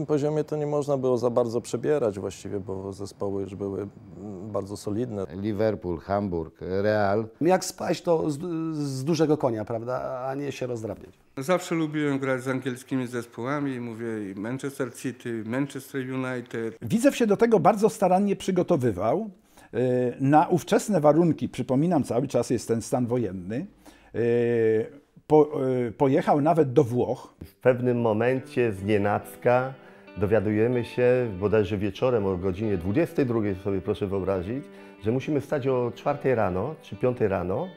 tym poziomie to nie można było za bardzo przebierać właściwie, bo zespoły już były mm, bardzo solidne. Liverpool, Hamburg, Real. Jak spaść to z, z dużego konia, prawda, a nie się rozdrabniać. Zawsze lubiłem grać z angielskimi zespołami, mówię i Manchester City, Manchester United. Widzew się do tego bardzo starannie przygotowywał. Y, Na ówczesne warunki, przypominam cały czas jest ten stan wojenny, y, po, y, pojechał nawet do Włoch. W pewnym momencie z nienacka dowiadujemy się, bodajże wieczorem o godzinie 22 sobie proszę wyobrazić, że musimy wstać o 4 rano czy 5 rano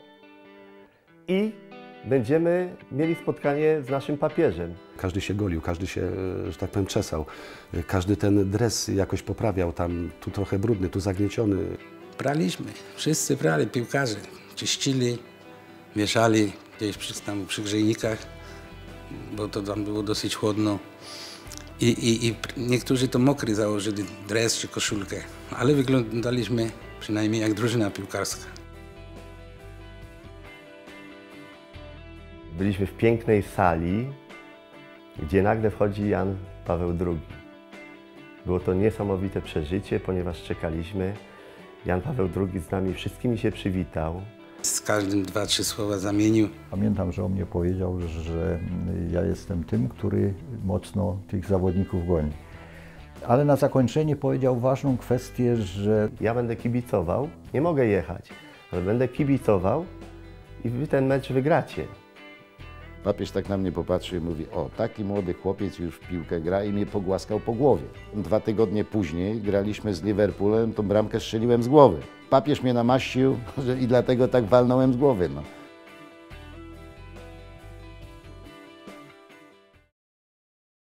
i będziemy mieli spotkanie z naszym papieżem. Każdy się golił, każdy się, e, że tak powiem, czesał. E, Każdy ten dres jakoś poprawiał, tam tu trochę brudny, tu zagnieciony. Praliśmy, wszyscy prali, piłkarze. Czyścili, wieszali gdzieś przy, tam przy grzejnikach, bo to tam było dosyć chłodno. I, i, I niektórzy to mokry założyli, dres czy koszulkę, ale wyglądaliśmy przynajmniej jak drużyna piłkarska. Byliśmy w pięknej sali, gdzie nagle wchodzi Jan Paweł II. Było to niesamowite przeżycie, ponieważ czekaliśmy. Jan Paweł II z nami wszystkimi się przywitał. Z każdym dwa, trzy słowa zamienił. Pamiętam, że on mnie powiedział, że ja jestem tym, który mocno tych zawodników goni. Ale na zakończenie powiedział ważną kwestię, że Ja będę kibicował, nie mogę jechać, ale będę kibicował i wy ten mecz wygracie. Papież tak na mnie popatrzył i mówi, o, taki młody chłopiec już w piłkę gra i mnie pogłaskał po głowie. Dwa tygodnie później graliśmy z Liverpoolem, tą bramkę strzeliłem z głowy. Papież mnie namaścił i dlatego tak walnąłem z głowy. No.